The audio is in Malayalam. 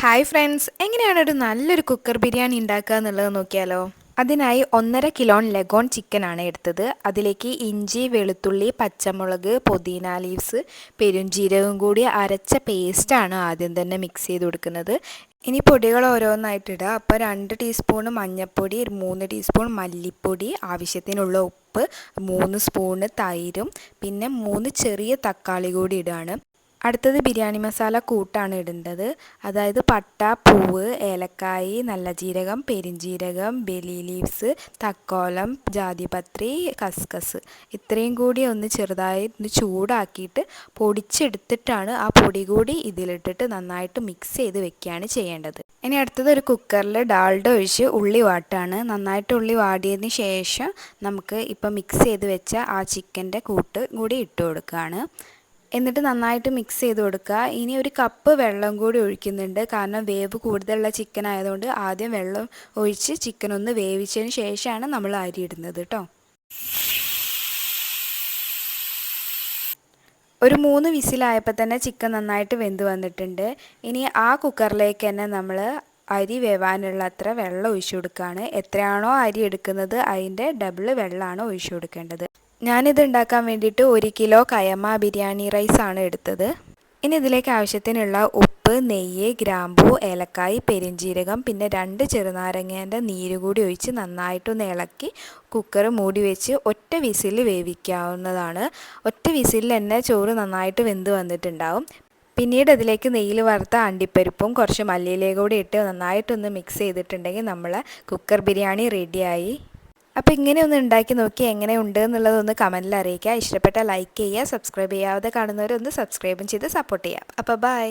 ഹായ് ഫ്രണ്ട്സ് എങ്ങനെയാണ് ഒരു നല്ലൊരു കുക്കർ ബിരിയാണി ഉണ്ടാക്കുക എന്നുള്ളത് നോക്കിയാലോ? അതിനായി ഒന്നര കിലോൺ ലെഗോൺ ആണ് എടുത്തത്. അതിലേക്ക് ഇഞ്ചി വെളുത്തുള്ളി പച്ചമുളക് പുതിന ലീവ്സ് പെരുംജീരകം കൂടി അരച്ച പേസ്റ്റാണ് ആദ്യം തന്നെ മിക്സ് ചെയ്ത് കൊടുക്കുന്നത്. ഇനി പൊടികൾ ഓരോന്നായിട്ടിടുക അപ്പോൾ രണ്ട് ടീസ്പൂൺ മഞ്ഞൾപ്പൊടി മൂന്ന് ടീസ്പൂൺ മല്ലിപ്പൊടി ആവശ്യത്തിനുള്ള ഉപ്പ് മൂന്ന് സ്പൂണ് തൈരും പിന്നെ മൂന്ന് ചെറിയ തക്കാളി കൂടി ഇടുകയാണ് അടുത്തത് ബിരിയാണി മസാല കൂട്ടാണ് ഇടേണ്ടത്. അതായത് പട്ട പൂവ് ഏലക്കായി നല്ല ജീരകം പെരിഞ്ജീരകം ബെലി ലീവ്സ് തക്കോലം ജാതിപത്രി കസ്കസ്. ഇത്രയും കൂടി ഒന്ന് ചെറുതായി ഒന്ന് ചൂടാക്കിയിട്ട് പൊടിച്ചെടുത്തിട്ടാണ് ആ പൊടി കൂടി ഇതിലിട്ടിട്ട് നന്നായിട്ട് മിക്സ് ചെയ്ത് വെക്കുകയാണ് ചെയ്യേണ്ടത്. ഇനി അടുത്തത് ഒരു കുക്കറിൽ ഡാൾഡ ഒഴിച്ച് ഉള്ളി വാട്ടാണ്. നന്നായിട്ട് ഉള്ളി വാടിയതിന് ശേഷം നമുക്ക് ഇപ്പം മിക്സ് ചെയ്ത് വെച്ച ആ ചിക്കന്റെ കൂട്ട് കൂടി ഇട്ട് കൊടുക്കുകയാണ് എന്നിട്ട് നന്നായിട്ട് മിക്സ് ചെയ്ത് കൊടുക്കുക. ഇനി ഒരു കപ്പ് വെള്ളം കൂടി ഒഴിക്കുന്നുണ്ട്. കാരണം വേവ് കൂടുതലുള്ള ചിക്കൻ ആയതുകൊണ്ട് ആദ്യം വെള്ളം ഒഴിച്ച് ചിക്കൻ ഒന്ന് വേവിച്ചതിന് ശേഷമാണ് നമ്മൾ അരി ഇടുന്നത് കേട്ടോ ഒരു മൂന്ന് വിസിലായപ്പോൾ തന്നെ ചിക്കൻ നന്നായിട്ട് വെന്ത് വന്നിട്ടുണ്ട്. ഇനി ആ കുക്കറിലേക്ക് തന്നെ നമ്മൾ അരി വേവാനുള്ള അത്ര വെള്ളം ഒഴിച്ചു കൊടുക്കുകയാണ്. എത്രയാണോ അരി എടുക്കുന്നത് അതിന്റെ ഡബിൾ വെള്ളമാണ് ഒഴിച്ചു കൊടുക്കേണ്ടത്. ഞാനിത് ഉണ്ടാക്കാൻ വേണ്ടിയിട്ട് ഒരു കിലോ കയമ ബിരിയാണി റൈസ് ആണ് എടുത്തത്. ഇനി ഇതിലേക്ക് ആവശ്യത്തിനുള്ള ഉപ്പ് നെയ്യ് ഗ്രാമ്പു ഏലക്കായ് പെരിഞ്ജീരകം പിന്നെ രണ്ട് ചെറുനാരങ്ങേന്റെ നീര് കൂടി ഒഴിച്ച് നന്നായിട്ടൊന്ന് ഇളക്കി കുക്കർ മൂടി വെച്ച് ഒറ്റ വിസിൽ വേവിക്കാവുന്നതാണ്. ഒറ്റ വിസിലിൽ തന്നെ ചോറ് നന്നായിട്ട് വെന്ത് വന്നിട്ടുണ്ടാവും. പിന്നീട് അതിലേക്ക് നെയ്യിൽ വറുത്ത അണ്ടിപ്പരിപ്പും കുറച്ച് മല്ലിയിലേ കൂടി ഇട്ട് നന്നായിട്ടൊന്ന് മിക്സ് ചെയ്തിട്ടുണ്ടെങ്കിൽ നമ്മൾ കുക്കർ ബിരിയാണി റെഡിയായി അപ്പോൾ ഇങ്ങനെ ഒന്ന് ഉണ്ടാക്കി നോക്കി എങ്ങനെ ഉണ്ട് എന്നുള്ളതൊന്ന് കമന്റിൽ അറിയിക്കുക. ഇഷ്ടപ്പെട്ട ലൈക്ക് ചെയ്യുക സബ്സ്ക്രൈബ് ചെയ്യാതെ കാണുന്നവരൊന്ന് സബ്സ്ക്രൈബും ചെയ്ത് സപ്പോർട്ട് ചെയ്യാം അപ്പോൾ ബൈ